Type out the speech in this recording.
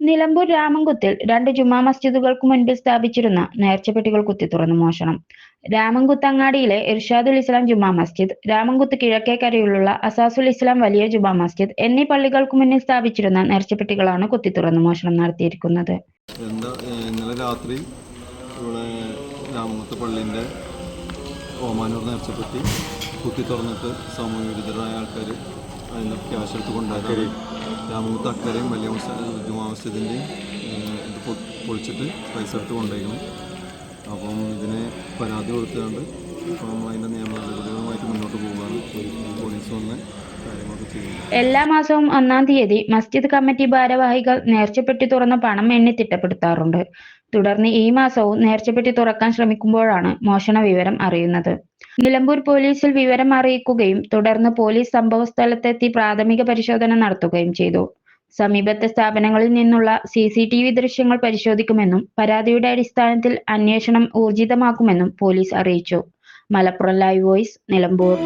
Nilambur രാമൻകുത്തിൽ രണ്ട് ജുമാ മസ്ജിദുകൾക്ക് മുൻപിൽ സ്ഥാപിച്ചിരുന്ന നേർച്ചപ്പെട്ടികൾ കുത്തി തുറന്നു മോഷണം. രാമൻകുത്ത് അങ്ങാടിയിലെ ഇർഷാദുൽ ഇസ്ലാം ജുമാ മസ്ജിദ് രാമൻകുത്ത് കിഴക്കേക്കരയിലുള്ള അസാസുൽ ഇസ്ലാം വലിയ ജുമാ മസ്ജിദ് എന്നീ പള്ളികൾക്ക് മുന്നിൽ സ്ഥാപിച്ചിരുന്ന നേർച്ചപ്പെട്ടികളാണ് കുത്തി തുറന്നു മോഷണം നടത്തിയിരിക്കുന്നത്. ഇന്നലെ രാത്രി ഇവിടെ ഓമാനൂർ നേർച്ചപ്പെട്ടി കുത്തി തുറന്നിട്ട് ആൾക്കാർ രാമകുത്ത് അക്കരയും വലിയ ജുമാ മസ്ജിദിന്റെയും ഇത് പൊളിച്ചിട്ട് പൈസ എടുത്ത് കൊണ്ടുപോയിരുന്നു അപ്പം ഇതിന് പരാതി കൊടുത്തുകൊണ്ട് ഇപ്പം അതിന്റെ നിയമ നടപടികളുമായിട്ട് മുന്നോട്ട് പോവുകയാണ്. പോലീസ് വന്ന് എല്ലാ മാസവും ഒന്നാം തീയതി മസ്ജിദ് കമ്മിറ്റി ഭാരവാഹികൾ നേർച്ചപ്പെട്ടി തുറന്ന പണം എണ്ണി തിട്ടപ്പെടുത്താറുണ്ട്. തുടർന്ന് ഈ മാസവും നേർച്ചപ്പെട്ടി തുറക്കാൻ ശ്രമിക്കുമ്പോഴാണ് മോഷണ വിവരം അറിയുന്നത്. നിലമ്പൂർ പോലീസിൽ വിവരം അറിയിക്കുകയും തുടർന്ന് പോലീസ് സംഭവസ്ഥലത്തെത്തി പ്രാഥമിക പരിശോധന നടത്തുകയും ചെയ്തു. സമീപത്തെ സ്ഥാപനങ്ങളിൽ നിന്നുള്ള സി സി ടി വി ദൃശ്യങ്ങൾ പരിശോധിക്കുമെന്നും പരാതിയുടെ അടിസ്ഥാനത്തിൽ അന്വേഷണം ഊർജിതമാക്കുമെന്നും പോലീസ് അറിയിച്ചു. Malappuram live voice Nilambur.